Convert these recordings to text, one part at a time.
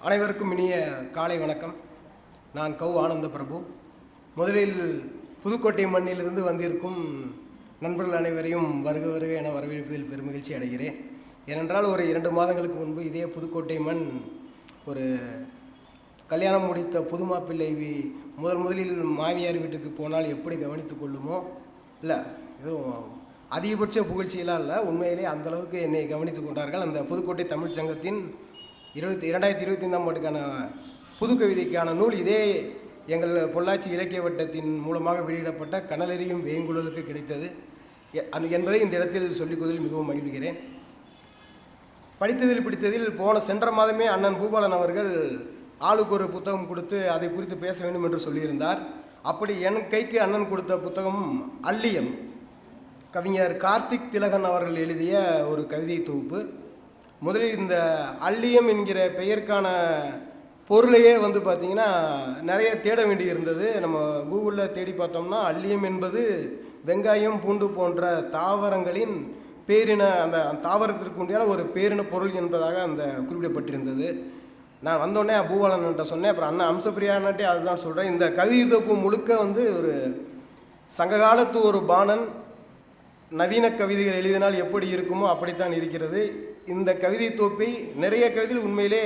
அனைவருக்கும் இனிய காலை வணக்கம். நான் கௌ ஆனந்த பிரபு. முதலில் புதுக்கோட்டை மண்ணிலிருந்து வந்திருக்கும் நண்பர்கள் அனைவரையும் வருக வருக என வரவேற்பதில் பெருமகிழ்ச்சி அடைகிறேன். ஏனென்றால் ஒரு இரண்டு மாதங்களுக்கு முன்பு இதே புதுக்கோட்டை மண் ஒரு கல்யாணம் முடித்த புது மாப்பிள்ளை வி- முதல் முதலில் மாமியார் வீட்டுக்கு போனால் எப்படி கவனித்துக் கொள்ளுமோ? இல்லை எதுவும் அதிகபட்ச புகழ்ச்சியெல்லாம் இல்லை. உண்மையிலே அந்தளவுக்கு என்னை கவனித்துக் கொண்டார்கள். அந்த புதுக்கோட்டை தமிழ்ச் சங்கத்தின் இருபத்தி இரண்டாயிரத்தி இருபத்தி ஐந்தாம் ஆண்டுக்கான புது கவிதைக்கான நூல் இதே எங்கள் பொள்ளாச்சி இலக்கிய வட்டத்தின் மூலமாக வெளியிடப்பட்ட கனலெறியும் வேங்குழலுக்கு கிடைத்தது. எ- என்பதை இந்த இடத்தில் சொல்லிக்குவதில் மிகவும் மகிழ்கிறேன். படித்ததில் பிடித்ததில் போன சென்ற மாதமே அண்ணன் பூபாலன் அவர்கள் ஆளுக்கு ஒரு புத்தகம் கொடுத்து அதை குறித்து பேச வேண்டும் என்று சொல்லியிருந்தார். அப்படி என் கைக்கு அண்ணன் கொடுத்த புத்தகம் அல்லியம். கவிஞர் கார்த்திக் திலகன் அவர்கள் எழுதிய ஒரு கவிதை தொகுப்பு. முதலில் இந்த அல்லியம் என்கிற பெயருக்கான பொருளையே வந்து பார்த்திங்கன்னா நிறைய தேட வேண்டி இருந்தது. நம்ம கூகுளில் தேடி பார்த்தோம்னா அல்லியம் என்பது வெங்காயம் பூண்டு போன்ற தாவரங்களின் பேரின அந்த தாவரத்திற்கு உண்டியான ஒரு பேரின பொருள் என்பதாக அந்த குறிப்பிடப்பட்டிருந்தது. நான் வந்தோடனே பூபாலன்கிட்ட சொன்னேன். அப்புறம் அண்ணன் அம்சப்பிரியான்ட்டே அதுதான் சொல்கிறேன் இந்த கவிதை தொகுப்பு முழுக்க வந்து ஒரு சங்ககாலத்து ஒரு பாணன் நவீன கவிதைகள் எழுதினால் எப்படி இருக்குமோ அப்படித்தான் இருக்கிறது. இந்த கவிதை தொப்பை நிறைய கவிதையில் உண்மையிலே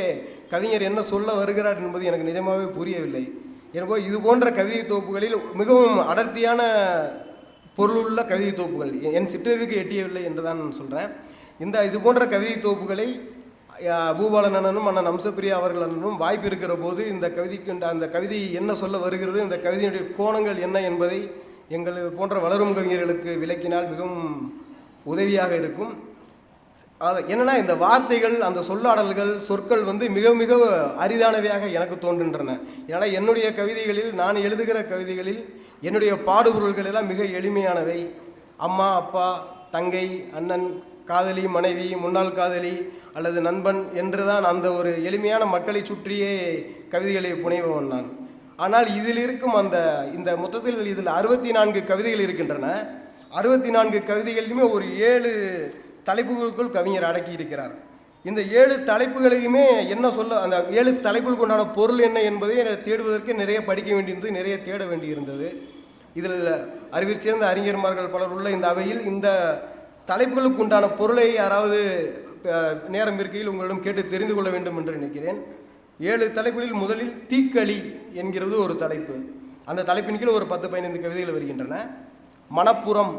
கவிஞர் என்ன சொல்ல வருகிறார் என்பது எனக்கு நிஜமாகவே புரியவில்லை. எனக்கோ இது போன்ற கவிதை தொகுப்புகளில் மிகவும் அடர்த்தியான பொருளுள்ள கவிதை தொகுப்புகள் என் சிற்றறிவுக்கு எட்டியவில்லை என்று தான் சொல்கிறேன் இந்த இது போன்ற கவிதை தொகுப்புகளை அஹ், பூபாலன் அண்ணனும் அண்ணன் அம்சப்பிரியா அவர்கள் அண்ணனும் வாய்ப்பு இருக்கிற போது இந்த கவிதைக்கு அந்த கவிதை என்ன சொல்ல வருகிறது இந்த கவிதையினுடைய கோணங்கள் என்ன என்பதை எங்கள் போன்ற வளரும் கவிஞர்களுக்கு விளக்கினால் மிகவும் உதவியாக இருக்கும். அது என்னன்னா இந்த வார்த்தைகள் அந்த சொல்லாடல்கள் சொற்கள் வந்து மிக மிக அரிதானவையாக எனக்கு தோன்றுகின்றன. ஏன்னா என்னுடைய கவிதைகளில் நான் எழுதுகிற கவிதைகளில் என்னுடைய பாடுபொருள்கள் எல்லாம் மிக எளிமையானவை. அம்மா அப்பா தங்கை அண்ணன் காதலி மனைவி முன்னாள் காதலி அல்லது நண்பன் என்று தான் அந்த ஒரு எளிமையான மக்களை சுற்றியே கவிதைகளை புனைபவன் நான். ஆனால் இதில் இருக்கும் அந்த இந்த மொத்தத்தில் இதில் அறுபத்தி நான்கு கவிதைகள் இருக்கின்றன. அறுபத்தி நான்கு கவிதைகளிலுமே ஒரு ஏழு தலைப்புகளுக்குள் கவிஞர் அடக்கி இருக்கிறார். இந்த ஏழு தலைப்புகளையுமே என்ன சொல்ல அந்த ஏழு தலைப்புகளுக்கு உண்டான பொருள் என்ன என்பதை தேடுவதற்கு நிறைய படிக்க வேண்டியிருந்தது நிறைய தேட வேண்டியிருந்தது. இதில் அறிவியல் சேர்ந்த அறிஞர்மார்கள் பலர் உள்ள இந்த அவையில் இந்த தலைப்புகளுக்கு உண்டான பொருளை யாராவது நேரம் இருக்கையில் உங்களிடம் கேட்டு தெரிந்து கொள்ள வேண்டும் என்று நினைக்கிறேன். ஏழு தலைப்புகளில் முதலில் தீக்களி என்கிறது ஒரு தலைப்பு. அந்த தலைப்பின் கீழ் ஒரு பத்து பதினைந்து கவிதைகள் வருகின்றன. மணப்புறம்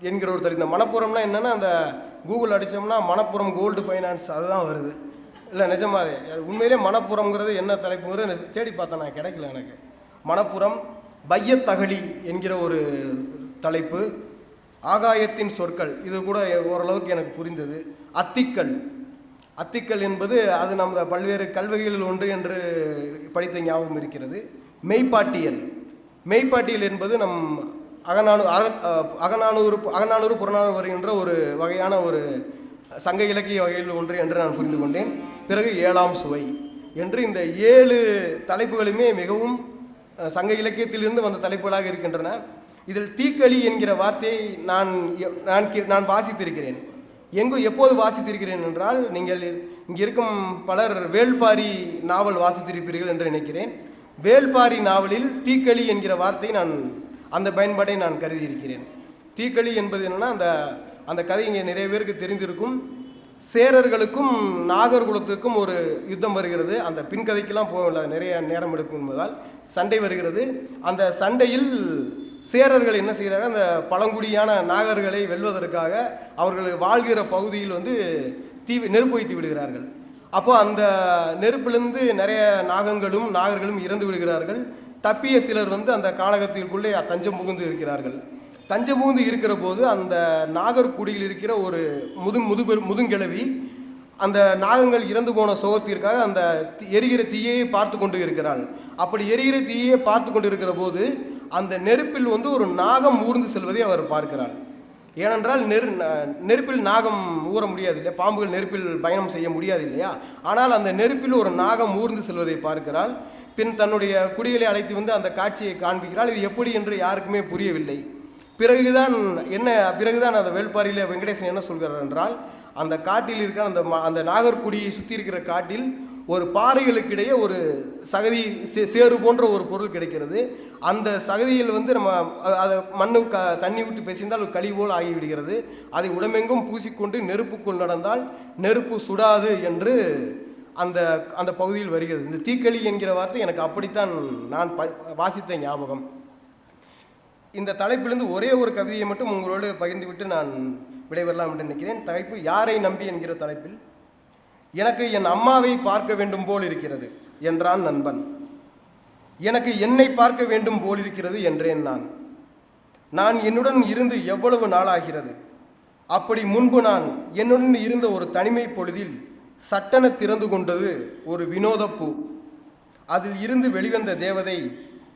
என்கிற ஒரு இந்த மணப்புறம்னா என்னென்னா அந்த கூகுள் அடித்தோம்னா மணப்புறம் கோல்டு ஃபைனான்ஸ் அதுதான் வருது. இல்லை நிஜமாவே. உண்மையிலே மணப்புறம்ங்கிறது என்ன தலைப்புங்கிறது எனக்கு தேடி பார்த்தேன் நான் கிடைக்கல எனக்கு. மணப்புறம் பையத்தகழி என்கிற ஒரு தலைப்பு. ஆகாயத்தின் சொற்கள். இது கூட ஓரளவுக்கு எனக்கு புரிந்தது. அத்திக்கல். அத்திக்கல் என்பது அது நம்ம பல்வேறு கல்வகைகளில் ஒன்று என்று படித்த ஞாபகம் இருக்கிறது. மெய்ப்பாட்டியல். மெய்ப்பாட்டியல் என்பது நம் அகநானூ அக அகநானூறு அகநானூறு புறநானூறு வருகின்ற ஒரு வகையான ஒரு சங்க இலக்கிய வகையில் ஒன்று என்று நான் புரிந்து கொண்டேன். பிறகு ஏழாம் சுவை என்று இந்த ஏழு தலைப்புகளுமே மிகவும் சங்க இலக்கியத்திலிருந்து வந்த தலைப்புகளாக இருக்கின்றன. இதில் தீக்களி என்கிற வார்த்தையை நான் நான் கே- நான் வாசித்திருக்கிறேன். எங்கு எப்போது வாசித்திருக்கிறேன் என்றால் நீங்கள் இங்கே இருக்கும் பலர் வேள்பாரி நாவல் வாசித்திருப்பீர்கள் என்று நினைக்கிறேன். வேள்பாரி நாவலில் தீக்களி என்கிற வார்த்தை நான் அந்த பயன்பாட்டை நான் கருதி இருக்கிறேன். தீக்களி என்பது என்னென்னா அந்த அந்த கதை இங்கே நிறைய பேருக்கு தெரிந்திருக்கும். சேரர்களுக்கும் நாகர்குலத்துக்கும் ஒரு யுத்தம் வருகிறது. அந்த பின்கதைக்கெல்லாம் போகல நிறைய நேரம் எடுக்கும் என்பதால் சண்டை வருகிறது. அந்த சண்டையில் சேரர்கள் என்ன செய்கிறார்கள்? அந்த பழங்குடியான நாகர்களை வெல்வதற்காக அவர்கள் வாழ்கிற பகுதியில் வந்து தீ நெருப்பு வைத்து விடுகிறார்கள். அப்போ அந்த நெருப்பிலிருந்து நிறைய நாகங்களும் நாகர்களும் இறந்து விடுகிறார்கள். தப்பிய சிலர் வந்து அந்த காலகத்திற்குள்ளே தஞ்சம் புகுந்து இருக்கிறார்கள். தஞ்சம் புகுந்து இருக்கிற போது அந்த நாகர்குடியில் இருக்கிற ஒரு முது முதுபெரு முதுங்கிழவி அந்த நாகங்கள் இறந்து போன சோகத்திற்காக அந்த எரிகிற தீயையே பார்த்து கொண்டு இருக்கிறாள். அப்படி எரிகிற தீயையே பார்த்து கொண்டு இருக்கிற போது அந்த நெருப்பில் வந்து ஒரு நாகம் ஊர்ந்து செல்வதை அவர் பார்க்கிறார். ஏனென்றால் நெரு நெருப்பில் நாகம் ஊற முடியாது இல்லையா பாம்புகள் நெருப்பில் பயணம் செய்ய முடியாது இல்லையா ஆனால் அந்த நெருப்பில் ஒரு நாகம் ஊர்ந்து செல்வதை பார்க்கிறாள். பின் தன்னுடைய குடிகளை அழைத்து வந்து அந்த காட்சியை காண்பிக்கிறாள். இது எப்படி என்று யாருக்குமே புரியவில்லை. பிறகுதான் என்ன பிறகுதான் அந்த வேள்பாரியில் வெங்கடேசன் என்ன சொல்கிறார் என்றால் அந்த காட்டில் இருக்கிற அந்த அந்த நாகர்குடியை சுற்றி இருக்கிற காட்டில் ஒரு பாறைகளுக்கிடையே ஒரு சகதி சே சேறு போன்ற ஒரு பொருள் கிடைக்கிறது. அந்த சகதியில் வந்து நம்ம அதை மண்ணு க தண்ணி விட்டு பேசியிருந்தால் ஒரு களி போல் ஆகிவிடுகிறது. அதை உடமெங்கும் பூசிக்கொண்டு நெருப்புக்குள் நடந்தால் நெருப்பு சுடாது என்று அந்த அந்த பகுதியில் வருகிறது. இந்த தீக்களி என்கிற வார்த்தை எனக்கு அப்படித்தான் நான் ப வாசித்த ஞாபகம். இந்த தலைப்பிலிருந்து ஒரே ஒரு கவிதையை மட்டும் உங்களோடு பகிர்ந்துவிட்டு நான் விடைபெறலாம் என்று நினைக்கிறேன். தலைப்பு யாரை நம்பி என்கிற தலைப்பில்? எனக்கு என் அம்மாவை பார்க்க வேண்டும் போல் இருக்கிறது என்றான் நண்பன். எனக்கு என்னை பார்க்க வேண்டும் போல் இருக்கிறது என்றேன் நான். நான் என்னுடன் இருந்து எவ்வளவு நாளாகிறது? அப்படி முன்பு நான் என்னுடன் இருந்த ஒரு தனிமை பொழுதில் சட்டென திறந்து கொண்டது ஒரு வினோதப்பூ அதில் இருந்து வெளிவந்த தேவதை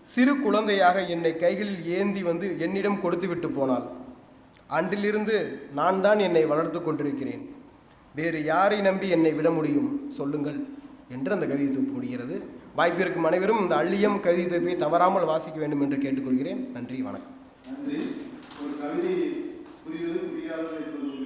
சிறு குழந்தையாக என்னை கைகளில் ஏந்தி வந்து என்னிடம் கொடுத்துவிட்டு போனாள். அன்றிலிருந்து நான் தான் என்னை வளர்த்து கொண்டிருக்கிறேன். வேறு யாரை நம்பி என்னை விட முடியும்? சொல்லுங்கள். என்று அந்த கவிதை தொகுப்பு முடிகிறது. வாய்ப்பிருக்கும் அனைவரும் இந்த அள்ளியம் கவிதை தொகுப்பை தவறாமல் வாசிக்க வேண்டும் என்று கேட்டுக்கொள்கிறேன். நன்றி வணக்கம். நன்றி. ஒரு கவிதை புரிவது புரியாதது என்பது